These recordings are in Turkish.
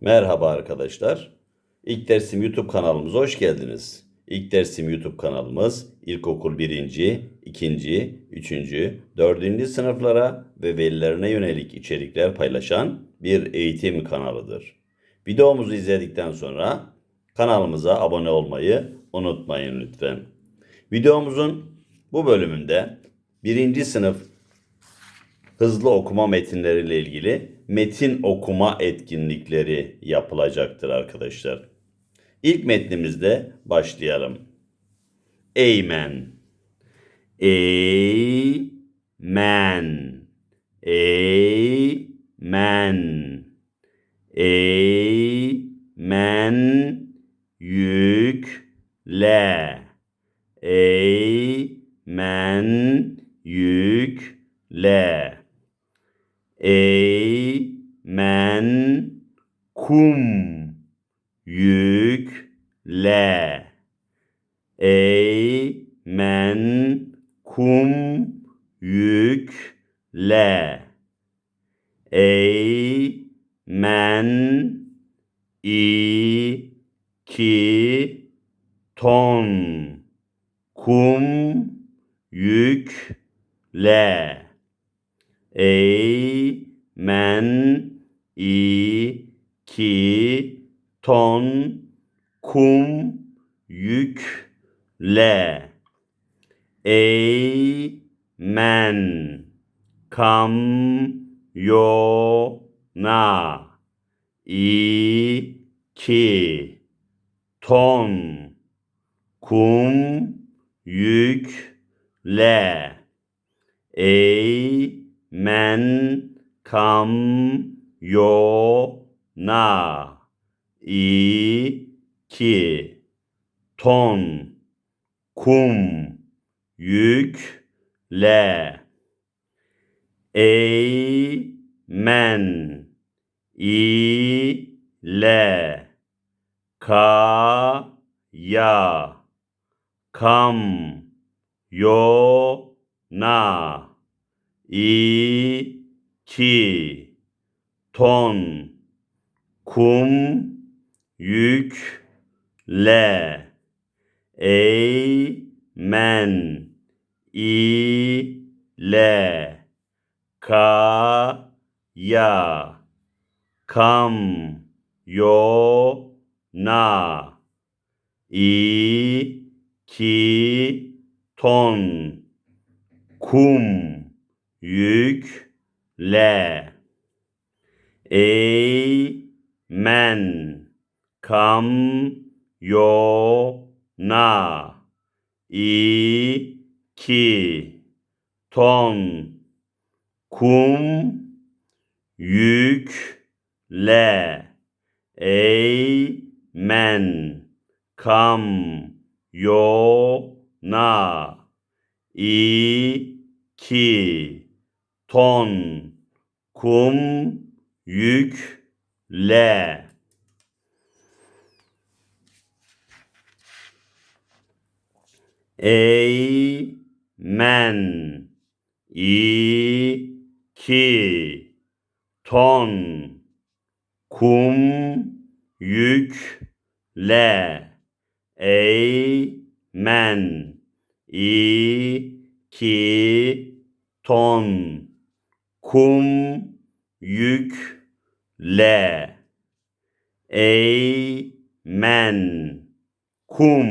Merhaba arkadaşlar. İlk dersim YouTube kanalımıza hoş geldiniz. İlk dersim YouTube kanalımız ilkokul 1. 2. 3. 4. sınıflara ve velilerine yönelik içerikler paylaşan bir eğitim kanalıdır. Videomuzu izledikten sonra kanalımıza abone olmayı unutmayın lütfen. Videomuzun bu bölümünde 1. sınıf hızlı okuma metinleriyle ilgili metin okuma etkinlikleri yapılacaktır arkadaşlar. İlk metnimizde başlayalım. Amen. Amen. Amen. Amen. Yükle. Amen. Yükle. Eymen kum yükle. Eymen kum yükle. Eymen iki ton. Kum. Yükle Eymen iki ton kum yükle. Eymen kamyona iki ton kum yükle. Eymen kamyona iki ton kum yükle. Eymen ile kaya kam yona iki ton kum yükle. Eymen ile kaya kam yona iki ton kum yükle. Eymen. Kamyona. İki. Ton. Kum. Yükle. Eymen. Kamyona. İki ton kum yükle. Eymen iki ton kum yükle. Eymen iki ton kum yükle. Eymen kum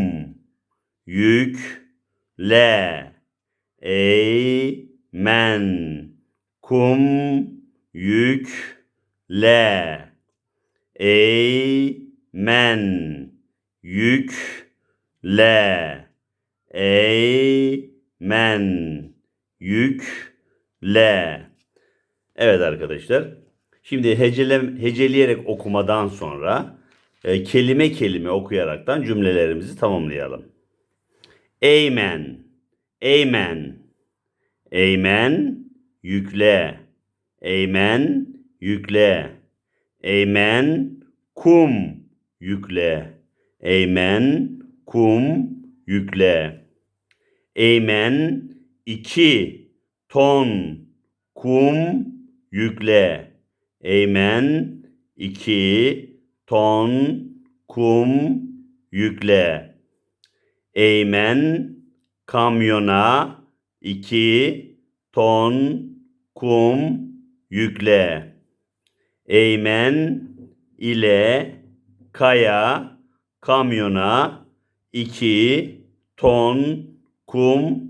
yükle. Eymen kum yükle. Eymen yükle. Eymen yükle. Evet arkadaşlar. Şimdi hecele, heceleyerek okumadan sonra e, kelime kelime okuyaraktan cümlelerimizi tamamlayalım. Amen. Amen. Amen. Yükle. Amen. Yükle. Amen. Kum. Yükle. Amen. Kum. Yükle. Amen. iki ton kum yükle. Eymen. İki. Ton, kum, yükle. Eymen, kamyona, iki, ton, kum, yükle. Eymen ile kaya, kamyona, iki, ton, kum,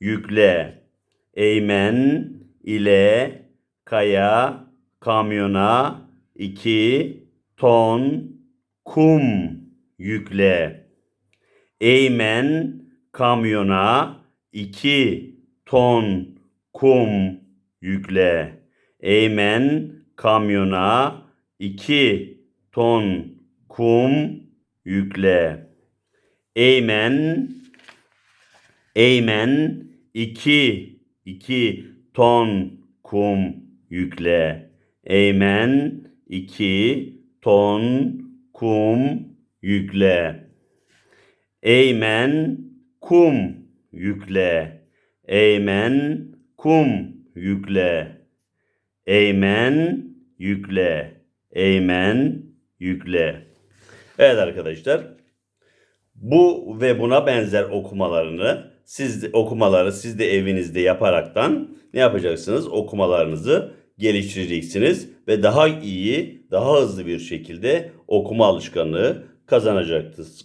yükle. Eymen ile kaya, kamyona, iki, ton, kum, yükle. Eymen kamyona iki ton kum yükle. Eymen kamyona iki ton kum yükle. Eymen Eymen iki iki ton kum yükle. Eymen iki ton kum yükle. Eymen kum yükle. Eymen kum yükle. Eymen yükle. Eymen yükle. Evet arkadaşlar. Bu ve buna benzer okumalarını siz okumaları siz de evinizde yaparaktan ne yapacaksınız? Okumalarınızı geliştireceksiniz ve daha iyi, daha hızlı bir şekilde okuma alışkanlığı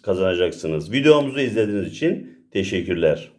kazanacaksınız. Videomuzu izlediğiniz için teşekkürler.